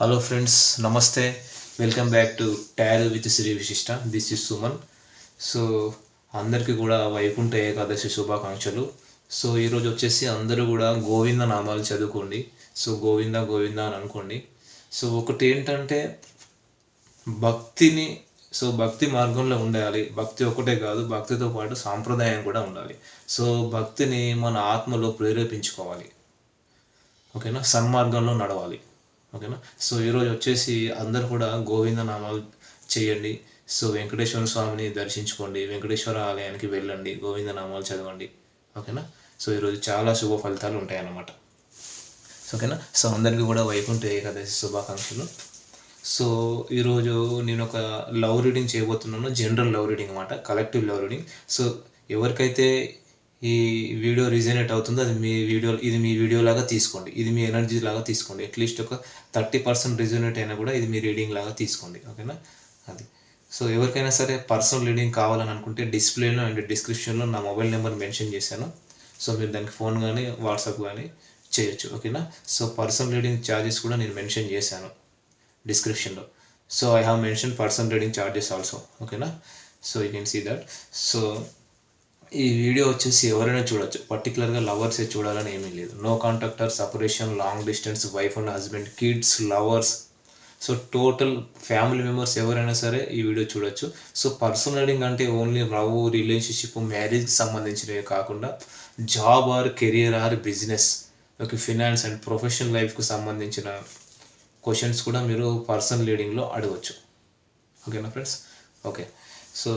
Hello friends నమస్తే. Welcome back to tarot with Shri Vishishta this is Suman so అందరికీ కూడా వైకుంఠ ఏకాదశి శుభాకాంక్షలు. సో ఈరోజు వచ్చేసి అందరూ కూడా గోవింద నామాలు చదువుకోండి. సో గోవింద గోవింద అని అనుకోండి. సో ఒకటి ఏంటంటే భక్తిని సో భక్తి మార్గంలో ఉండాలి. భక్తి ఒకటే కాదు భక్తితో పాటు సాంప్రదాయం కూడా ఉండాలి. సో భక్తిని మన ఆత్మలో ప్రేరేపించుకోవాలి. ఓకేనా సన్మార్గంలో నడవాలి. ఓకేనా? సో ఈరోజు వచ్చేసి అందరు కూడా గోవింద నామాలు చేయండి. సో వెంకటేశ్వర స్వామిని దర్శించుకోండి. వెంకటేశ్వర ఆలయానికి వెళ్ళండి. గోవింద నామాలు చదవండి. ఓకేనా? సో ఈరోజు చాలా శుభ ఫలితాలు ఉంటాయన్నమాట. ఓకేనా? సో అందరికీ కూడా వైకుంఠ ఏకాదశి శుభాకాంక్షలు. సో ఈరోజు నేను ఒక లవ్ రీడింగ్ చేయబోతున్నాను. జనరల్ లవ్ రీడింగ్ అనమాట కలెక్టివ్ లవ్ రీడింగ్. సో ఎవరికైతే ఈ వీడియో రిజనేట్ అవుతుందో. అది మీ వీడియో ఇది మీ వీడియో లాగా తీసుకోండి. ఇది మీ ఎనర్జీ లాగా తీసుకోండి. అట్లీస్ట్ ఒక థర్టీ పర్సెంట్ రిజనేట్ అయినా కూడా ఇది మీ రీడింగ్ లాగా తీసుకోండి. ఓకేనా? అది. సో ఎవరికైనా సరే పర్సనల్ రీడింగ్ కావాలని అనుకుంటే డిస్ప్లేలో అండ్ డిస్క్రిప్షన్లో నా మొబైల్ నెంబర్ మెన్షన్ చేశాను. సో మీరు దానికి ఫోన్ కానీ వాట్సాప్ కానీ చేయొచ్చు. ఓకేనా? సో పర్సనల్ రీడింగ్ ఛార్జెస్ కూడా నేను మెన్షన్ చేశాను డిస్క్రిప్షన్లో. So I have mention person reading charges also. ఓకేనా? So you can see that. So ఈ వీడియో వచ్చేసి ఎవరైనా చూడొచ్చు. పర్టికులర్గా లవర్సే చూడాలని ఏమీ లేదు. No contact or separation long distance wife and husband kids lovers so total family members ఎవరైనా సరే ఈ వీడియో చూడొచ్చు. సో పర్సనల్ రీడింగ్ అంటే ఓన్లీ లవ్ రిలేషన్షిప్ మ్యారేజ్కి సంబంధించినవి కాకుండా job or career or business okay finance and professional లైఫ్కి సంబంధించిన క్వశ్చన్స్ కూడా మీరు పర్సనల్ రీడింగ్లో అడగచ్చు. ఓకేనా ఫ్రెండ్స్ ఓకే సో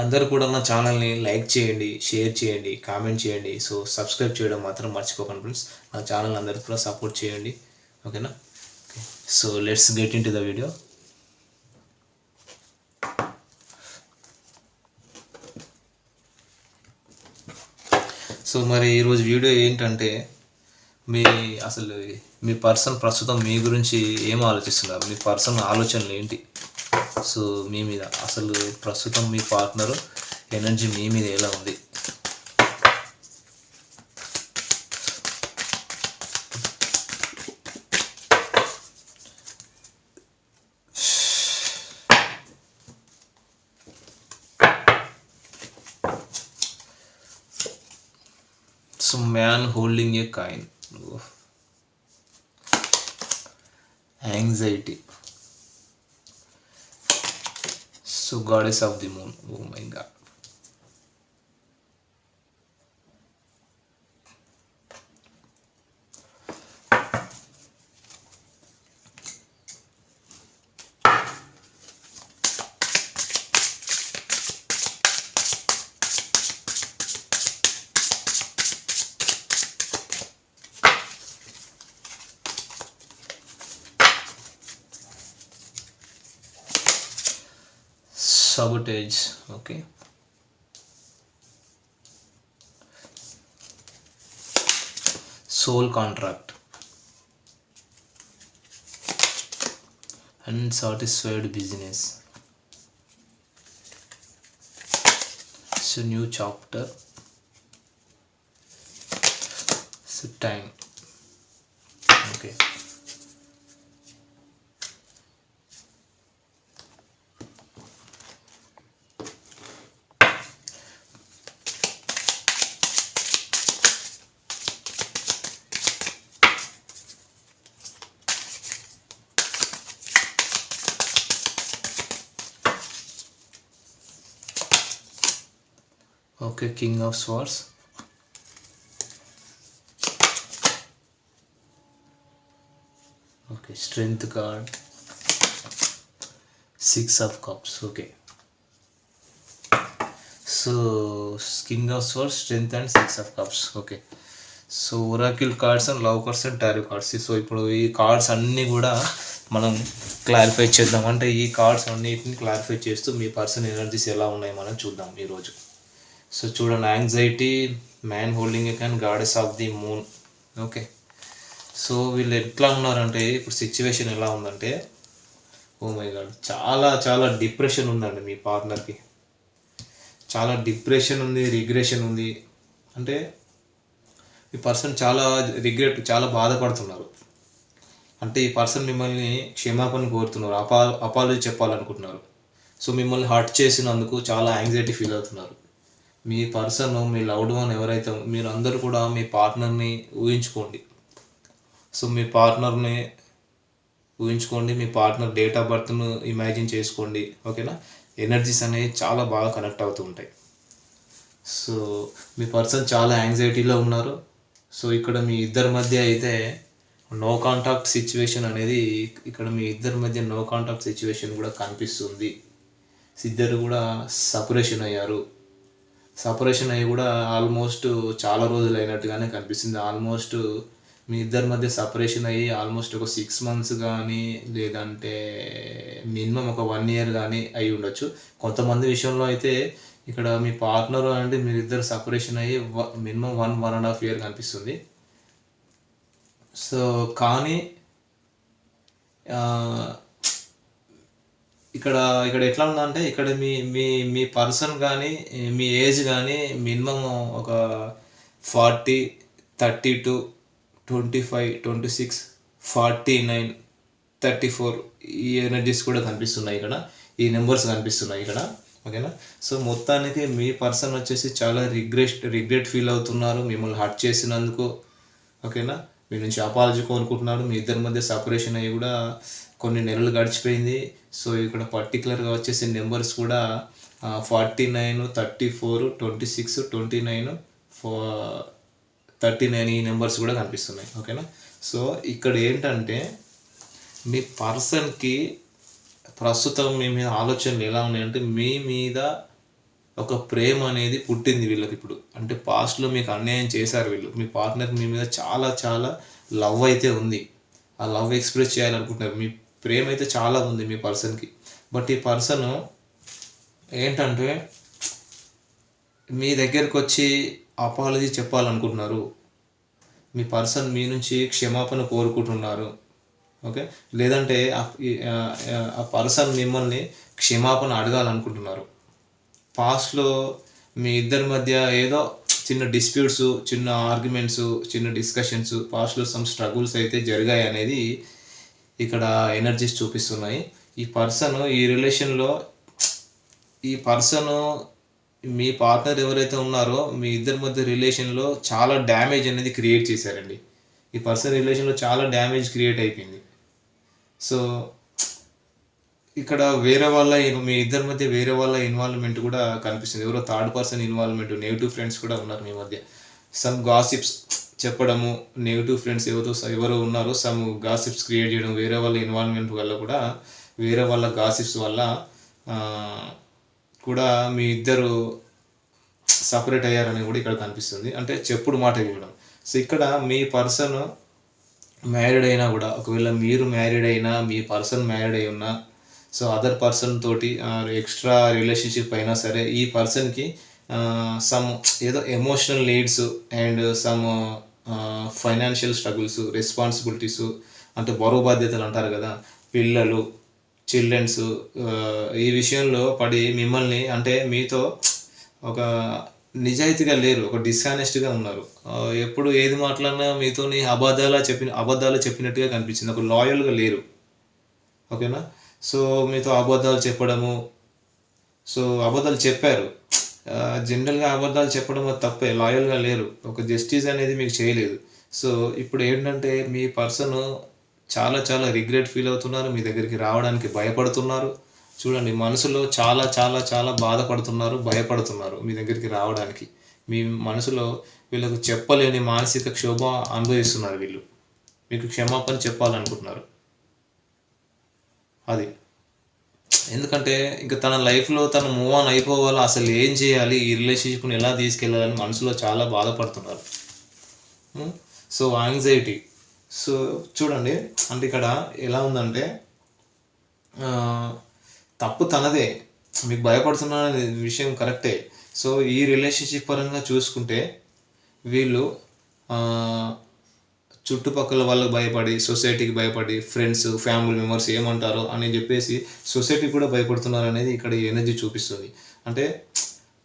అందరూ కూడా నా ఛానల్ని లైక్ చేయండి షేర్ చేయండి కామెంట్ చేయండి. సో సబ్స్క్రైబ్ చేయడం మాత్రం మర్చిపోకండి ఫ్రెండ్స్. నా ఛానల్ అందరికి కూడా సపోర్ట్ చేయండి. ఓకేనా? So let's get into the video. So మరి ఈరోజు వీడియో ఏంటంటే మీ అసలు మీ పర్సన్ ప్రస్తుతం మీ గురించి ఏం ఆలోచిస్తున్నారు? మీ పర్సన్ ఆలోచనలు ఏంటి? సో మీ మీద అసలు ప్రస్తుతం మీ పార్ట్నర్ ఎనర్జీ మీ మీద ఎలా ఉంది? So man holding a coin anxiety so goddess of the moon oh my god. Sabotage okay? Soul contract. Unsatisfied business. So new chapter. So time okay king of swords. Okay strength card six of cups okay. So king of swords strength and six of cups okay so oracle cards and love cards and tarot cards so ఇప్పుడు ఈ cards అన్నీ కూడా మనం clarify చేద్దాం. అంటే ఈ cards అన్నిటిని clarify చేస్తూ మీ పర్సన్ ఎనర్జీస్ ఎలా ఉన్నాయి మనం చూద్దాం ఈరోజు. సో చూడండి anxiety man holding a can goddess of the moon okay so వీళ్ళు ఎట్లా ఉన్నారంటే ఇప్పుడు సిచ్యువేషన్ ఎలా ఉందంటే ఓ మై గాడ్ చాలా చాలా డిప్రెషన్ ఉందండి మీ పార్ట్నర్కి చాలా డిప్రెషన్ ఉంది రిగ్రెషన్ ఉంది. అంటే ఈ పర్సన్ చాలా రిగ్రెట్ చాలా బాధపడుతున్నారు. అంటే ఈ పర్సన్ మిమ్మల్ని క్షమాపణ కోరుతున్నారు అపా అపాలు చెప్పాలనుకుంటున్నారు. సో మిమ్మల్ని హర్ట్ చేసినందుకు చాలా యాంగ్జైటీ ఫీల్ అవుతున్నారు. మీ పర్సన్ మీ లవ్డ్ వన్ ఎవరైతే మీరు అందరూ కూడా మీ పార్ట్నర్ని ఊహించుకోండి. సో మీ పార్ట్నర్ని ఊహించుకోండి మీ పార్ట్నర్ డేట్ ఆఫ్ బర్త్ను ఇమాజిన్ చేసుకోండి ఓకేనా? ఎనర్జీస్ అనేవి చాలా బాగా కనెక్ట్ అవుతూ ఉంటాయి. సో మీ పర్సన్ చాలా యాంగ్జైటీలో ఉన్నారు. సో ఇక్కడ మీ ఇద్దరి మధ్య అయితే నో కాంటాక్ట్ సిచ్యువేషన్ అనేది ఇక్కడ మీ ఇద్దరి మధ్య నో కాంటాక్ట్ సిచ్యువేషన్ కూడా కనిపిస్తుంది. ఇద్దరు కూడా సపరేషన్ అయ్యారు. సపరేషన్ అయ్యి కూడా ఆల్మోస్ట్ చాలా రోజులు అయినట్టుగానే కనిపిస్తుంది. ఆల్మోస్ట్ మీ ఇద్దరి మధ్య సపరేషన్ అయ్యి ఆల్మోస్ట్ ఒక సిక్స్ మంత్స్ కానీ లేదంటే మినిమం ఒక వన్ ఇయర్ కానీ అయి ఉండొచ్చు. కొంతమంది విషయంలో అయితే ఇక్కడ మీ పార్ట్నర్ అంటే మీరిద్దరు సపరేషన్ అయ్యి minimum one one and half year కనిపిస్తుంది. సో కానీ ఇక్కడ ఇక్కడ ఎట్లా ఉందంటే ఇక్కడ మీ మీ మీ పర్సన్ కానీ మీ ఏజ్ కానీ మినిమం ఒక forty thirty two twenty five twenty six forty nine thirty four ఈ ఎనర్జీస్ కూడా కనిపిస్తున్నాయి ఇక్కడ. ఈ నెంబర్స్ కనిపిస్తున్నాయి ఇక్కడ. ఓకేనా? సో మొత్తానికి మీ పర్సన్ వచ్చేసి చాలా రిగ్రెట్ రిగ్రెట్ ఫీల్ అవుతున్నారు. మిమ్మల్ని హర్ట్ చేసినందుకు. ఓకేనా? మీ నుంచి అపాలజీ కోరుకుంటున్నాడు మీ ఇద్దరి మధ్య సపరేషన్ అయ్యి కూడా కొన్ని నెలలు గడిచిపోయింది. సో ఇక్కడ పర్టికులర్గా వచ్చేసి నెంబర్స్ కూడా forty nine thirty four twenty six twenty nine four thirty nine ఈ నెంబర్స్ కూడా కనిపిస్తున్నాయి. ఓకేనా? సో ఇక్కడ ఏంటంటే మీ పర్సన్కి ప్రస్తుతం మీ మీద ఆలోచనలు ఎలా ఉన్నాయంటే మీ మీద ఒక ప్రేమ అనేది పుట్టింది వీళ్ళకి ఇప్పుడు. అంటే పాస్ట్లో మీకు అన్యాయం చేశారు వీళ్ళు. మీ పార్ట్నర్ మీ మీద చాలా చాలా లవ్ అయితే ఉంది. ఆ లవ్ ఎక్స్ప్రెస్ చేయాలనుకుంటున్నారు. మీ ప్రేమ అయితే చాలా ఉంది మీ పర్సన్కి బట్ ఈ పర్సన్ ఏంటంటే మీ దగ్గరకు వచ్చి అపాలజీ చెప్పాలనుకుంటున్నారు. మీ పర్సన్ మీ నుంచి క్షమాపణ కోరుకుంటున్నారు. ఓకే లేదంటే ఆ- ఆ పర్సన్ మిమ్మల్ని క్షమాపణ అడగాలనుకుంటున్నారు. పాస్ట్లో మీ ఇద్దరి మధ్య ఏదో చిన్న డిస్ప్యూట్స్ చిన్న ఆర్గ్యుమెంట్స్ చిన్న డిస్కషన్స్ పాస్ట్లో సమ్ స్ట్రగుల్స్ అయితే జరిగాయి అనేది ఇక్కడ ఎనర్జీస్ చూపిస్తున్నాయి. ఈ పర్సన్ ఈ రిలేషన్లో ఈ పర్సన్ మీ పార్ట్నర్ ఎవరైతే ఉన్నారో మీ ఇద్దరి మధ్య రిలేషన్లో చాలా డ్యామేజ్ అనేది క్రియేట్ చేశారండి. ఈ పర్సన్ రిలేషన్లో చాలా డ్యామేజ్ క్రియేట్ అయిపోయింది. సో ఇక్కడ వేరే వాళ్ళ మీ ఇద్దరి మధ్య వేరే వాళ్ళ ఇన్వాల్వ్మెంట్ కూడా కనిపిస్తుంది. ఎవరో third person involvement negative friends కూడా ఉన్నారు మీ మధ్య. సమ్ గాసిప్స్ చెప్పడము నెగిటివ్ ఫ్రెండ్స్ ఎవరో ఎవరో ఉన్నారో సమ్ గాసిప్స్ క్రియేట్ చేయడం వేరే వాళ్ళ ఇన్వాల్వ్మెంట్ వల్ల కూడా వేరే వాళ్ళ గాసిప్స్ వల్ల కూడా మీ ఇద్దరు సపరేట్ అయ్యారని కూడా ఇక్కడ కనిపిస్తుంది. అంటే చెప్పుడు మాట ఇవ్వడం. సో ఇక్కడ మీ పర్సన్ మ్యారీడ్ అయినా కూడా ఒకవేళ మీరు మ్యారీడ్ అయినా మీ పర్సన్ మ్యారీడ్ అయి ఉన్నా సో అదర్ పర్సన్ తోటి ఎక్స్ట్రా రిలేషన్షిప్ అయినా సరే ఈ పర్సన్కి సమ్ ఏదో emotional needs and some financial struggles responsibilities అంటే బరువు బాధ్యతలు అంటారు కదా పిల్లలు చిల్డ్రన్స్ ఈ విషయంలో పడి మిమ్మల్ని అంటే మీతో ఒక నిజాయితీగా లేరు ఒక డిస్హానెస్ట్గా ఉన్నారు. ఎప్పుడు ఏది మాట్లాడినా మీతోని అబద్ధాలా చెప్పిన అబద్ధాలు చెప్పినట్టుగా కనిపించింది ఒక లాయల్గా లేరు. ఓకేనా? సో మీతో అబద్ధాలు చెప్పడము. సో అబద్ధాలు చెప్పారు. జనరల్గా అబద్ధాలు చెప్పడం అది తప్పే. లాయల్గా లేరు. ఒక జస్టిస్ అనేది మీకు చేయలేదు. సో ఇప్పుడు ఏంటంటే మీ పర్సన్ చాలా చాలా రిగ్రెట్ ఫీల్ అవుతున్నారు. మీ దగ్గరికి రావడానికి భయపడుతున్నారు. చూడండి మనసులో చాలా చాలా చాలా బాధపడుతున్నారు భయపడుతున్నారు మీ దగ్గరికి రావడానికి. మీ మనసులో వీళ్ళకు చెప్పలేని మానసిక క్షోభ అనుభవిస్తున్నారు వీళ్ళు. మీకు క్షమాపణ చెప్పాలనుకుంటున్నారు. అది. ఎందుకంటే ఇంకా తన లైఫ్లో తను మూవ్ ఆన్ అయిపోవాలి అసలు ఏం చేయాలి ఈ రిలేషన్షిప్ని ఎలా తీసుకెళ్ళాలని మనసులో చాలా బాధపడుతున్నారు. సో యాంగ్జైటీ సో చూడండి అంటే ఇక్కడ ఎలా ఉందంటే తప్పు తనదే. మీకు భయపడుతున్న విషయం కరెక్టే. సో ఈ రిలేషన్షిప్ పరంగా చూసుకుంటే వీళ్ళు చుట్టుపక్కల వాళ్ళకి భయపడి సొసైటీకి భయపడి ఫ్రెండ్స్ ఫ్యామిలీ మెంబర్స్ ఏమంటారో అని చెప్పేసి సొసైటీ కూడా భయపడుతున్నారు అనేది ఇక్కడ ఎనర్జీ చూపిస్తుంది. అంటే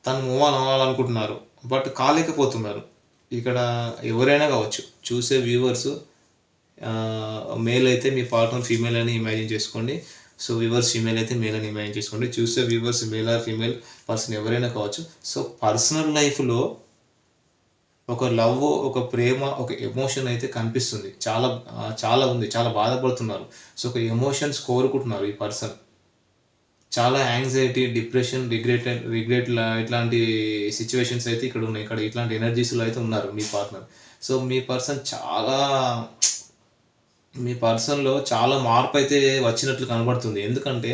తను మూవ్ ఆన్ అవ్వాలనుకుంటున్నారు బట్ కాలేకపోతున్నారు. ఇక్కడ ఎవరైనా కావచ్చు చూసే వ్యూవర్స్ మేల్ అయితే మీ పార్ట్నర్ ఫీమేల్ అని ఇమాజిన్ చేసుకోండి. సో వ్యూవర్స్ ఫీమేల్ అయితే మేల్ అని ఇమాజిన్ చేసుకోండి. చూసే viewers male or female person ఎవరైనా కావచ్చు. సో పర్సనల్ లైఫ్లో ఒక లవ్ ఒక ప్రేమ ఒక ఎమోషన్ అయితే కనిపిస్తుంది. చాలా చాలా ఉంది. చాలా బాధపడుతున్నారు. సో ఒక ఎమోషన్స్ కోరుకుంటున్నారు ఈ పర్సన్. చాలా యాంగ్జైటీ డిప్రెషన్ రిగ్రెట్ రిగ్రెట్ ఇట్లాంటి సిచ్యువేషన్స్ అయితే ఇక్కడ ఉన్నాయి. ఇక్కడ ఇట్లాంటి ఎనర్జీస్లో అయితే ఉన్నారు మీ పార్ట్నర్ సో మీ పర్సన్ చాలా మీ పర్సన్లో చాలా మార్పు అయితే వచ్చినట్లు కనబడుతుంది. ఎందుకంటే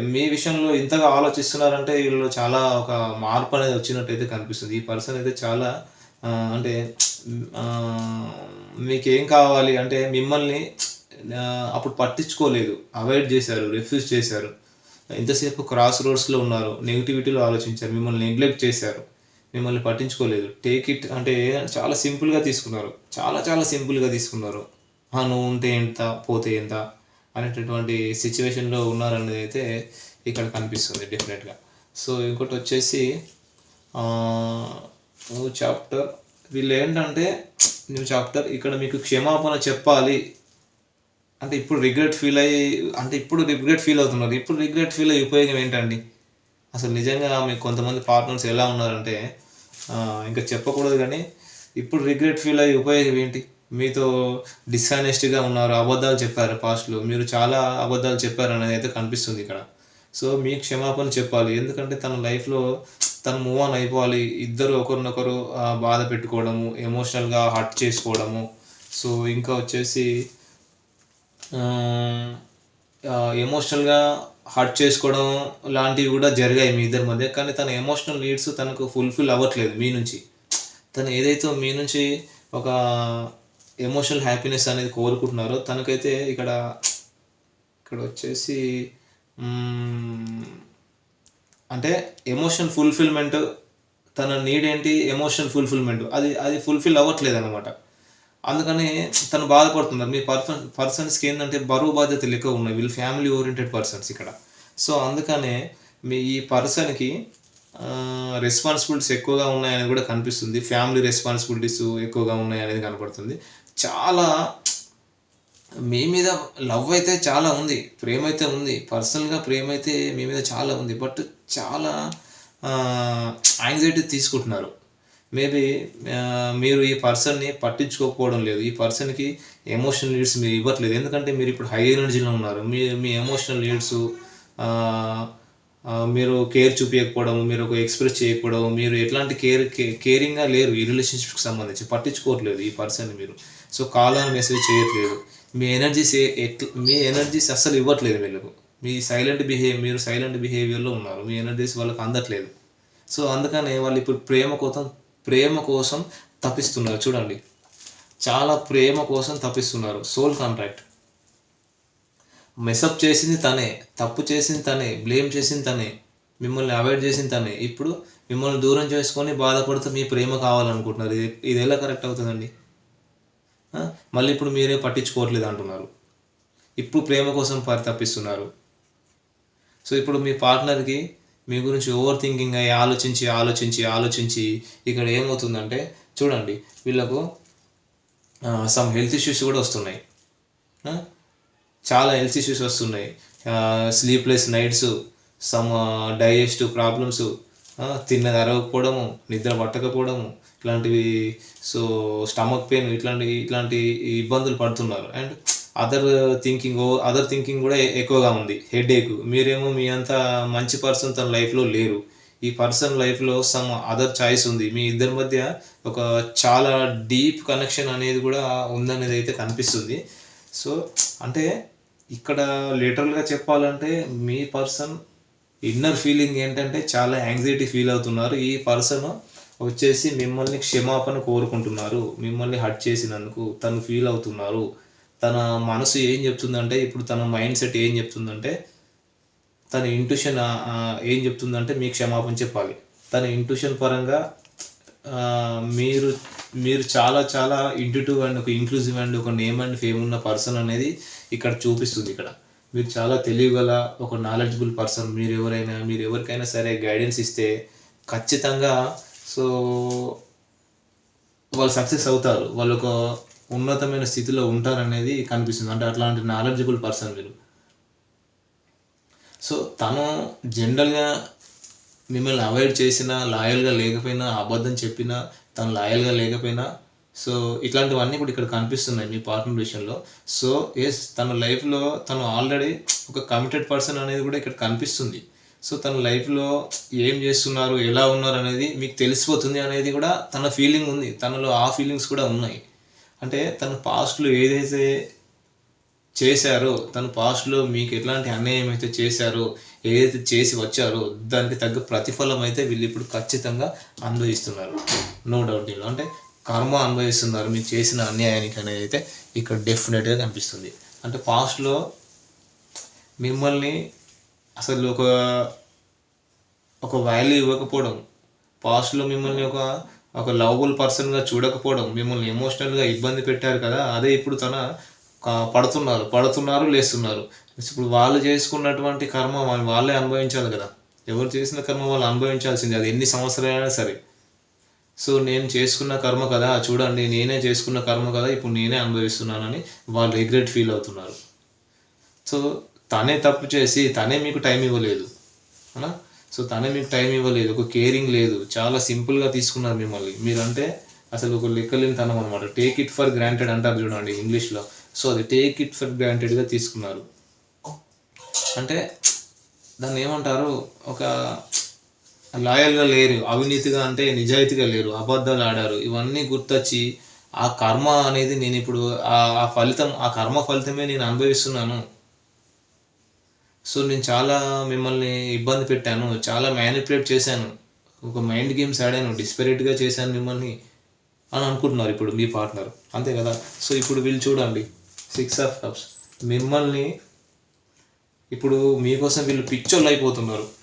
మీ విషయంలో ఇంతగా ఆలోచిస్తున్నారంటే వీళ్ళు చాలా ఒక మార్పు అనేది వచ్చినట్టయితే కనిపిస్తుంది. ఈ పర్సన్ అయితే చాలా అంటే మీకు మీకేం కావాలి అంటే మిమ్మల్ని అప్పుడు పట్టించుకోలేదు. అవాయిడ్ చేశారు రిఫ్యూజ్ చేశారు. ఇంతసేపు క్రాస్ రోడ్స్లో ఉన్నారు నెగిటివిటీలో ఆలోచించారు మిమ్మల్ని నెగ్లెక్ట్ చేశారు మిమ్మల్ని పట్టించుకోలేదు. టేక్ ఇట్ అంటే చాలా సింపుల్గా తీసుకున్నారు. చాలా చాలా సింపుల్గా తీసుకున్నారు. "ఆ, నువ్వు ఉంటే ఎంత పోతే ఎంత? అనేటటువంటి సిచ్యువేషన్లో ఉన్నారనేది అయితే ఇక్కడ కనిపిస్తుంది డెఫినెట్గా సో ఇంకోటి వచ్చేసి న్యూ చాప్టర్ వీళ్ళు ఏంటంటే న్యూ చాప్టర్ ఇక్కడ మీకు క్షమాపణ చెప్పాలి. అంటే ఇప్పుడు రిగ్రెట్ ఫీల్ అయ్యి అంటే ఇప్పుడు రిగ్రెట్ ఫీల్ అవుతున్నారు. ఇప్పుడు రిగ్రెట్ ఫీల్ అయ్యే ఉపయోగం ఏంటండి? అసలు నిజంగా మీకు కొంతమంది పార్ట్నర్స్ ఎలా ఉన్నారంటే ఇంకా చెప్పకూడదు కానీ ఇప్పుడు రిగ్రెట్ ఫీల్ అయ్యే ఉపయోగం ఏంటి? మీతో డిస్హానెస్ట్గా ఉన్నారు అబద్ధాలు చెప్పారు పాస్ట్లో మీరు చాలా అబద్ధాలు చెప్పారు అనేది అయితే కనిపిస్తుంది ఇక్కడ. సో మీ క్షమాపణ చెప్పాలి. ఎందుకంటే తన లైఫ్లో తను మూవ్ ఆన్ అయిపోవాలి. ఇద్దరు ఒకరినొకరు బాధ పెట్టుకోవడము ఎమోషనల్గా హర్ట్ చేసుకోవడము. సో ఇంకా వచ్చేసి ఎమోషనల్గా హర్ట్ చేసుకోవడం లాంటివి కూడా జరిగాయి మీ ఇద్దరి మధ్య. కానీ తన ఎమోషనల్ నీడ్స్ తనకు ఫుల్ఫిల్ అవ్వట్లేదు మీ నుంచి. తను ఏదైతే మీ నుంచి ఒక ఎమోషనల్ హ్యాపీనెస్ అనేది కోరుకుంటున్నారో తనకైతే ఇక్కడ ఇక్కడ వచ్చేసి అంటే ఎమోషన్ ఫుల్ఫిల్మెంట్ తన నీడ్ ఏంటి ఎమోషన్ ఫుల్ఫిల్మెంట్ అది అది ఫుల్ఫిల్ అవ్వట్లేదు అనమాట అందుకని తను బాధపడుతున్నారు. మీ పర్సన్ పర్సన్స్కి ఏంటంటే బరువు బాధ్యతలు ఎక్కువ ఉన్నాయి. వీళ్ళు ఫ్యామిలీ ఓరియంటెడ్ పర్సన్స్ ఇక్కడ. సో అందుకనే మీ ఈ పర్సన్కి రెస్పాన్సిబిలిటీస్ ఎక్కువగా ఉన్నాయని కూడా కనిపిస్తుంది. ఫ్యామిలీ రెస్పాన్సిబిలిటీస్ ఎక్కువగా ఉన్నాయనేది కనపడుతుంది. చాలా మీ మీద లవ్ అయితే చాలా ఉంది ప్రేమ అయితే ఉంది పర్సనల్గా ప్రేమ అయితే మీ మీద చాలా ఉంది బట్ చాలా యాంగ్జైటీ తీసుకుంటున్నారు. మేబీ మీరు ఈ పర్సన్ని పట్టించుకోకపోవడం లేదు ఈ పర్సన్కి ఎమోషనల్ నీడ్స్ మీరు ఇవ్వట్లేదు ఎందుకంటే మీరు ఇప్పుడు హై ఎనర్జీలో ఉన్నారు మీ మీ ఎమోషనల్ నీడ్స్ మీరు కేర్ చూపించకపోవడం మీరు ఒక ఎక్స్ప్రెస్ చేయకపోవడం మీరు ఎట్లాంటి కేర్ కేరింగ్గా లేరు ఈ రిలేషన్షిప్కి సంబంధించి పట్టించుకోవట్లేదు ఈ పర్సన్ మీరు. సో కాల్ అని మెసేజ్ చేయట్లేదు. మీ ఎనర్జీస్ ఎట్లా మీ ఎనర్జీస్ అస్సలు ఇవ్వట్లేదు వీళ్ళకు. మీ సైలెంట్ బిహేవ్ మీరు సైలెంట్ బిహేవియర్లో ఉన్నారు. మీ ఎనర్జీస్ వాళ్ళకి అందట్లేదు. సో అందుకనే వాళ్ళు ఇప్పుడు ప్రేమ కోసం ప్రేమ కోసం తప్పిస్తున్నారు. చూడండి. చాలా ప్రేమ కోసం తప్పిస్తున్నారు. సోల్ కాంట్రాక్ట్ మెసప్ చేసింది తనే తప్పు చేసింది తనే బ్లేమ్ చేసింది తనే మిమ్మల్ని అవాయిడ్ చేసింది తనే. ఇప్పుడు మిమ్మల్ని దూరం చేసుకొని బాధపడుతూ మీ ప్రేమ కావాలనుకుంటున్నారు. ఇది ఇది ఎలా కరెక్ట్ అవుతుందండి? మళ్ళీ ఇప్పుడు మీరే పట్టించుకోవట్లేదు అంటున్నారు. ఇప్పుడు ప్రేమ కోసం పరితప్పిస్తున్నారు సో ఇప్పుడు మీ పార్ట్నర్కి మీ గురించి ఓవర్ థింకింగ్ అయ్యి ఆలోచించి ఆలోచించి ఆలోచించి ఇక్కడ ఏమవుతుందంటే చూడండి వీళ్ళకు సమ్ హెల్త్ ఇష్యూస్ కూడా వస్తున్నాయి. చాలా హెల్త్ ఇష్యూస్ వస్తున్నాయి. Sleepless nights some digestive problems తిన్నది అరగకపోవడము నిద్ర పట్టకపోవడము ఇలాంటివి సో స్టమక్ పెయిన్ ఇట్లాంటి ఇట్లాంటి ఇబ్బందులు పడుతున్నారు. And other thinking other thinking కూడా ఎక్కువగా ఉంది హెడ్ ఏక్ మీరేమో మీ అంత మంచి పర్సన్ తన లైఫ్లో లేరు. ఈ పర్సన్ లైఫ్లో సమ్ అదర్ చాయిస్ ఉంది. మీ ఇద్దరి మధ్య ఒక చాలా డీప్ కనెక్షన్ అనేది కూడా ఉందనేది అయితే కనిపిస్తుంది. సో అంటే ఇక్కడ లిటరల్గా చెప్పాలంటే మీ పర్సన్ ఇన్నర్ ఫీలింగ్ ఏంటంటే చాలా యాంగ్జైటీ ఫీల్ అవుతున్నారు. ఈ పర్సన్ వచ్చేసి మిమ్మల్ని క్షమాపణ కోరుకుంటున్నారు. మిమ్మల్ని హట్ చేసినందుకు తను ఫీల్ అవుతున్నారు. తన మనసు ఏం చెప్తుందంటే ఇప్పుడు తన మైండ్ సెట్ ఏం చెప్తుందంటే తన ఇంట్యూషన్ ఏం చెప్తుందంటే మీ క్షమాపణ చెప్పాలి. తన ఇంట్యూషన్ పరంగా మీరు మీరు చాలా చాలా ఇంటిటివ్ అండ్ ఒక ఇంక్లూజివ్ అండ్ ఒక నేమ్ అండ్ ఫేమ్ ఉన్న పర్సన్ అనేది ఇక్కడ చూపిస్తుంది ఇక్కడ. మీరు చాలా తెలియగల ఒక నాలెడ్జబుల్ పర్సన్ మీరు ఎవరైనా మీరు ఎవరికైనా సరే గైడెన్స్ ఇస్తే ఖచ్చితంగా సో వాళ్ళు సక్సెస్ అవుతారు. వాళ్ళు ఒక ఉన్నతమైన స్థితిలో ఉంటారనేది కనిపిస్తుంది. అంటే అట్లాంటి నాలెడ్జబుల్ పర్సన్ మీరు. సో తను జనరల్గా మిమ్మల్ని అవాయిడ్ చేసినా లాయల్గా లేకపోయినా అబద్ధం చెప్పినా తను లాయల్గా లేకపోయినా సో ఇట్లాంటివన్నీ కూడా ఇక్కడ కనిపిస్తున్నాయి మీ పార్ట్నర్ విషయంలో సో ఎస్ తన లైఫ్లో తను ఆల్రెడీ ఒక కమిటెడ్ పర్సన్ అనేది కూడా ఇక్కడ కనిపిస్తుంది. సో తన లైఫ్లో ఏం చేస్తున్నారు ఎలా ఉన్నారు అనేది మీకు తెలిసిపోతుంది అనేది కూడా తన ఫీలింగ్ ఉంది. తనలో ఆ ఫీలింగ్స్ కూడా ఉన్నాయి. అంటే తన పాస్ట్లో ఏదైతే చేశారో తన పాస్ట్లో మీకు ఎట్లాంటి అన్యాయం అయితే చేశారో ఏదైతే చేసి వచ్చారో దానికి తగ్గ ప్రతిఫలం అయితే వీళ్ళు ఇప్పుడు ఖచ్చితంగా అనుభవిస్తున్నారు. నో డౌట్ దీనిలో. అంటే కర్మ అనుభవిస్తున్నారు మీరు చేసిన అన్యాయానికి అనేది అయితే ఇక్కడ డెఫినెట్గా కనిపిస్తుంది. అంటే పాస్ట్లో మిమ్మల్ని అసలు ఒక ఒక వాల్యూ ఇవ్వకపోవడం పాస్ట్లో మిమ్మల్ని ఒక ఒక లవబుల్ పర్సన్గా చూడకపోవడం మిమ్మల్ని ఎమోషనల్గా ఇబ్బంది పెట్టారు కదా అదే ఇప్పుడు తన పడుతున్నారు పడుతున్నారు లేస్తున్నారు. ఇప్పుడు వాళ్ళు చేసుకున్నటువంటి కర్మ వాళ్ళు వాళ్ళే అనుభవించాలి కదా. ఎవరు చేసిన కర్మ వాళ్ళు అనుభవించాల్సింది అది ఎన్ని సంవత్సరాలైనా సరే. సో నేను చేసుకున్న కర్మ కదా చూడండి నేనే చేసుకున్న కర్మ కదా ఇప్పుడు నేనే అనుభవిస్తున్నానని వాళ్ళు రిగ్రెట్ ఫీల్ అవుతున్నారు. సో తనే తప్పు చేసి తనే మీకు టైం ఇవ్వలేదు అవునా సో తనే మీకు టైం ఇవ్వలేదు ఒక కేరింగ్ లేదు చాలా సింపుల్గా తీసుకున్నారు మిమ్మల్ని. మీరంటే అసలు ఒక లెక్కలేని తనం అనమాట టేక్ ఇట్ ఫర్ గ్రాంటెడ్ అంటారు చూడండి ఇంగ్లీష్లో సో అది టేక్ ఇట్ ఫర్ గ్రాంటెడ్గా తీసుకున్నారు. అంటే దాన్ని ఏమంటారు ఒక లాయల్గా లేరు అవినీతిగా అంటే నిజాయితీగా లేరు అబద్ధాలు ఆడారు. ఇవన్నీ గుర్తొచ్చి ఆ కర్మ అనేది నేను ఇప్పుడు ఆ ఫలితం ఆ కర్మ ఫలితమే నేను అనుభవిస్తున్నాను. సో నేను చాలా మిమ్మల్ని ఇబ్బంది పెట్టాను చాలా మ్యానిపులేట్ చేశాను. ఒక మైండ్ గేమ్స్ ఆడాను డిస్పరేట్గా చేశాను మిమ్మల్ని అని అనుకుంటున్నారు ఇప్పుడు మీ పార్ట్నర్ అంతే కదా? సో ఇప్పుడు వీళ్ళు చూడండి. సిక్స్ ఆఫ్ కప్స్ మిమ్మల్ని ఇప్పుడు మీకోసం వీళ్ళు పిచ్చోళ్ళు అయిపోతున్నారు.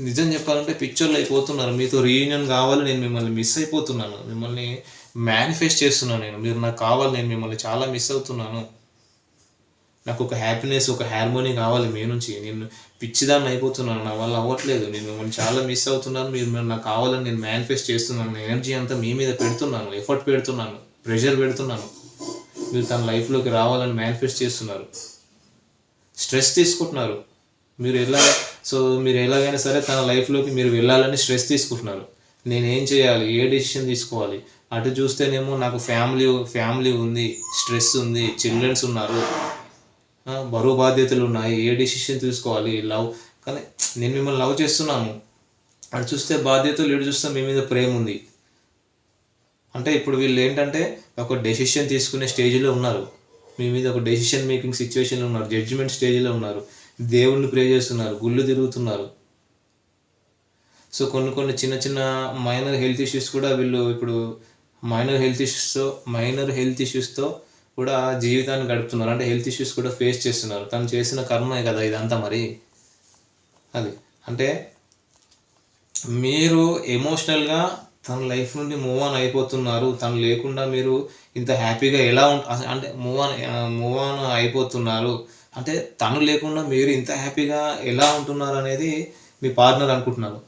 నిజం చెప్పాలంటే పిక్చర్లు అయిపోతున్నారు. మీతో రీయూనియన్ కావాలి నేను మిమ్మల్ని మిస్ అయిపోతున్నాను. మిమ్మల్ని మేనిఫెస్ట్ చేస్తున్నాను నేను. మీరు నాకు కావాలి నేను మిమ్మల్ని చాలా మిస్ అవుతున్నాను. నాకు ఒక హ్యాపీనెస్ ఒక హార్మోనీ కావాలి మీ నుంచి. నేను పిచ్చిదాన్ని అయిపోతున్నాను. నా వల్ల అవ్వట్లేదు. నేను మిమ్మల్ని చాలా మిస్ అవుతున్నాను. మీరు మీరు నాకు కావాలని నేను మేనిఫెస్ట్ చేస్తున్నాను. ఎనర్జీ అంతా మీ మీద పెడుతున్నాను. ఎఫర్ట్ పెడుతున్నాను. ప్రెషర్ పెడుతున్నాను. మీరు తన లైఫ్లోకి రావాలని మేనిఫెస్ట్ చేస్తున్నారు. స్ట్రెస్ తీసుకుంటున్నారు. మీరు ఎలా సో మీరు ఎలాగైనా సరే తన లైఫ్లోకి మీరు వెళ్ళాలని స్ట్రెస్ తీసుకుంటున్నారు. నేను ఏం చేయాలి? ఏ డెసిషన్ తీసుకోవాలి? అటు చూస్తేనేమో నాకు ఫ్యామిలీ ఫ్యామిలీ ఉంది స్ట్రెస్ ఉంది చిల్డ్రన్స్ ఉన్నారు. బరువు బాధ్యతలు ఉన్నాయి. ఏ డెసిషన్ తీసుకోవాలి? లవ్. కానీ నేను మిమ్మల్ని లవ్ చేస్తున్నాను అటు చూస్తే బాధ్యతలు ఇటు చూస్తే మీ మీద ప్రేమ ఉంది. అంటే ఇప్పుడు వీళ్ళు ఏంటంటే ఒక డెసిషన్ తీసుకునే స్టేజ్లో ఉన్నారు. మీ మీద ఒక డెసిషన్ మేకింగ్ సిచ్యువేషన్లో ఉన్నారు. జడ్జిమెంట్ స్టేజ్లో ఉన్నారు. దేవుణ్ణి ప్రే చేస్తున్నారు గుళ్ళు తిరుగుతున్నారు. సో కొన్ని కొన్ని చిన్న చిన్న మైనర్ హెల్త్ ఇష్యూస్ కూడా వీళ్ళు ఇప్పుడు మైనర్ హెల్త్ ఇష్యూస్తో మైనర్ హెల్త్ ఇష్యూస్తో కూడా జీవితాన్ని గడుపుతున్నారు. అంటే హెల్త్ ఇష్యూస్ కూడా ఫేస్ చేస్తున్నారు. తను చేసిన కర్మే కదా ఇదంతా మరి. అది. అంటే మీరు ఎమోషనల్గా తన లైఫ్ నుండి మూవ్ ఆన్ అయిపోతున్నారు. తను లేకుండా మీరు ఇంత హ్యాపీగా ఎలా అంటే మూవ్ ఆన్ మూవ్ ఆన్ అయిపోతున్నారు. అంటే తను లేకుండా మీరు ఇంత హ్యాపీగా ఎలా ఉంటున్నారు అనేది మీ పార్ట్నర్ అనుకుంటున్నారు.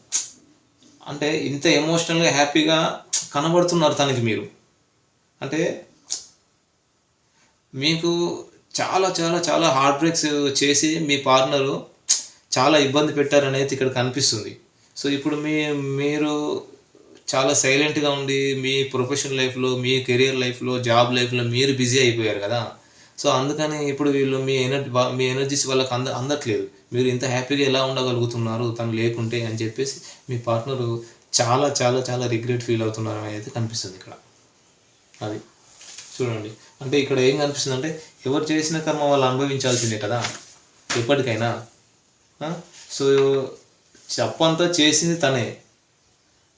అంటే ఇంత ఎమోషనల్గా హ్యాపీగా కనబడుతున్నారు తనకి మీరు. అంటే మీకు చాలా చాలా చాలా హార్ట్ బ్రేక్స్ చేసి మీ పార్ట్నరు చాలా ఇబ్బంది పెట్టారనేది ఇక్కడ కనిపిస్తుంది. సో ఇప్పుడు మీ మీరు చాలా సైలెంట్గా ఉండి మీ ప్రొఫెషనల్ లైఫ్లో మీ కెరియర్ లైఫ్లో జాబ్ లైఫ్లో మీరు బిజీ అయిపోయారు కదా. సో అందుకని ఇప్పుడు వీళ్ళు మీ ఎనర్జీ మీ ఎనర్జీస్ వాళ్ళకి అంద అందట్లేదు. మీరు ఇంత హ్యాపీగా ఎలా ఉండగలుగుతున్నారు తను లేకుంటే అని చెప్పేసి మీ పార్ట్నరు చాలా చాలా చాలా రిగ్రెట్ ఫీల్ అవుతున్నారు అనేది అయితే కనిపిస్తుంది ఇక్కడ. అది. చూడండి. అంటే ఇక్కడ ఏం కనిపిస్తుంది అంటే ఎవరు చేసిన కర్మ వాళ్ళు అనుభవించాల్సిందే కదా. ఎప్పటికైనా. సో చెప్పంతా చేసింది తనే.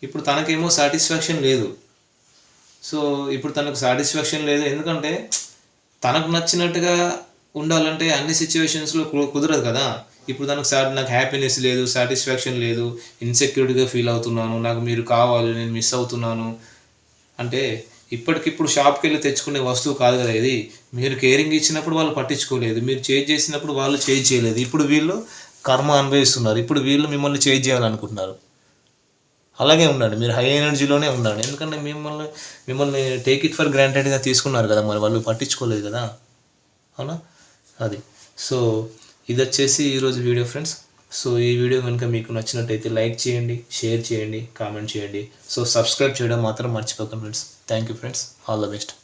ఇప్పుడు తనకేమో సాటిస్ఫాక్షన్ లేదు. సో ఇప్పుడు తనకు సాటిస్ఫాక్షన్ లేదు. ఎందుకంటే తనకు నచ్చినట్టుగా ఉండాలంటే అన్ని సిచ్యువేషన్స్లో కుదరదు కదా. ఇప్పుడు తనకు సార్ నాకు హ్యాపీనెస్ లేదు సాటిస్ఫాక్షన్ లేదు ఇన్సెక్యూరిటీగా ఫీల్ అవుతున్నాను నాకు మీరు కావాలి నేను మిస్ అవుతున్నాను. అంటే ఇప్పటికిప్పుడు షాప్కి వెళ్ళి తెచ్చుకునే వస్తువు కాదు కదా ఇది. మీరు కేరింగ్ ఇచ్చినప్పుడు వాళ్ళు పట్టించుకోలేదు. మీరు చేంజ్ చేసినప్పుడు వాళ్ళు చేంజ్ చేయలేదు. ఇప్పుడు వీళ్ళు కర్మ అనుభవిస్తున్నారు ఇప్పుడు వీళ్ళు మిమ్మల్ని చేంజ్ చేయాలనుకుంటున్నారు. అలాగే ఉండండి మీరు హై ఎనర్జీలోనే ఉండండి ఎందుకంటే మిమ్మల్ని మిమ్మల్ని టేక్ ఇట్ ఫర్ గ్రాంటెడ్గా తీసుకున్నారు కదా మరి. వాళ్ళు పట్టించుకోలేదు కదా. అవునా? అది. సో ఇది వచ్చేసి ఈరోజు వీడియో ఫ్రెండ్స్. సో ఈ వీడియో కనుక మీకు నచ్చినట్టయితే లైక్ చేయండి షేర్ చేయండి కామెంట్ చేయండి. సో సబ్స్క్రైబ్ చేయడం మాత్రం మర్చిపోకండి friends. Thank you friends all the best